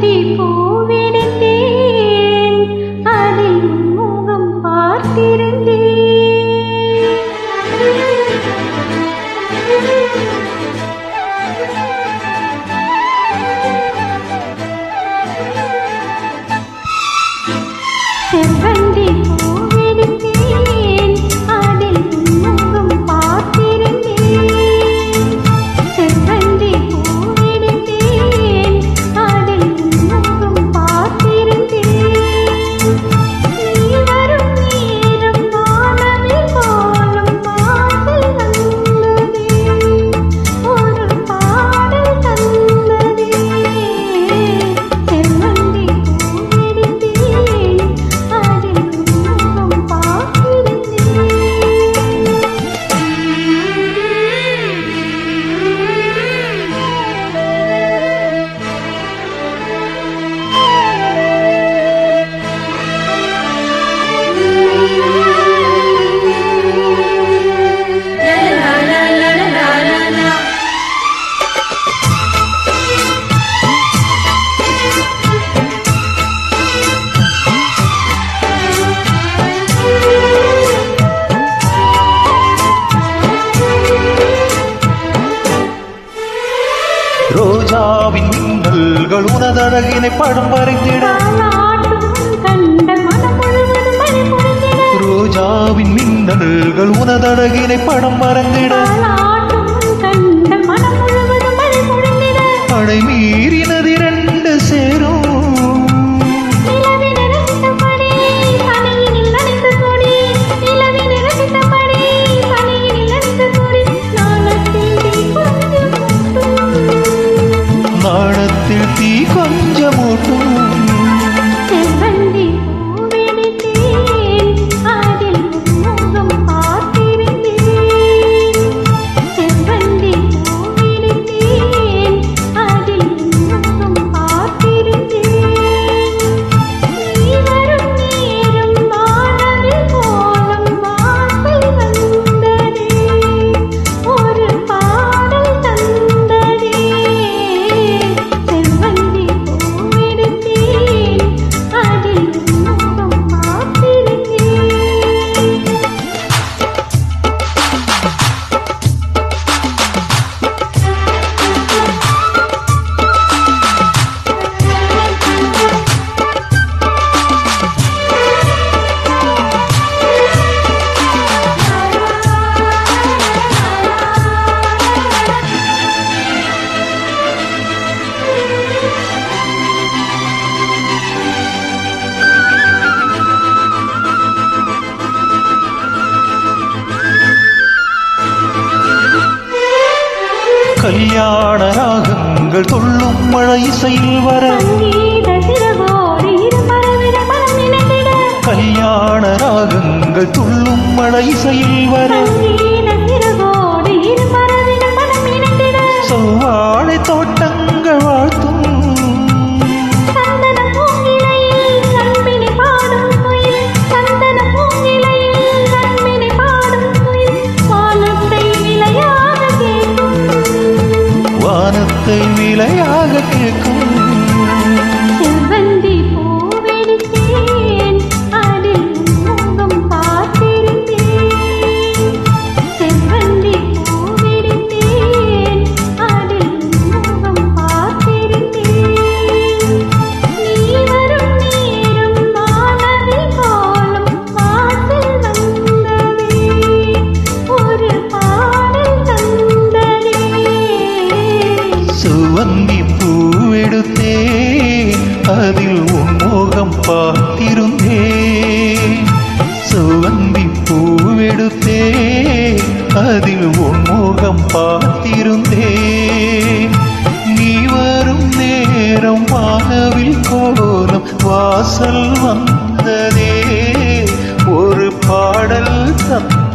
செந்தி பூவெடுத்தேன் அதில் முகம் பார்த்திருந்தேன். செவ்வ கண்கள் உனதழகினை படம் பறித்திட பஞ்சமூட்டும் கல்யாண ராகங்கள் கொள்ளும் மழை இசையில் வர கல்யாண ராகங்கள் துள்ளும் மழை இசையில் வர வார்த்தை நிலையாக கேட்கும். வந்தி பூவெடுத்தே அதில் உன்மோகம் பார்த்திருந்தே. சுவந்தி பூவெடுத்தே அதில் உன்மோகம் பார்த்திருந்தே. நீ வரும் நேரம் வானவில் கோலம் வாசல் வந்ததே. ஒரு பாடல் தந்த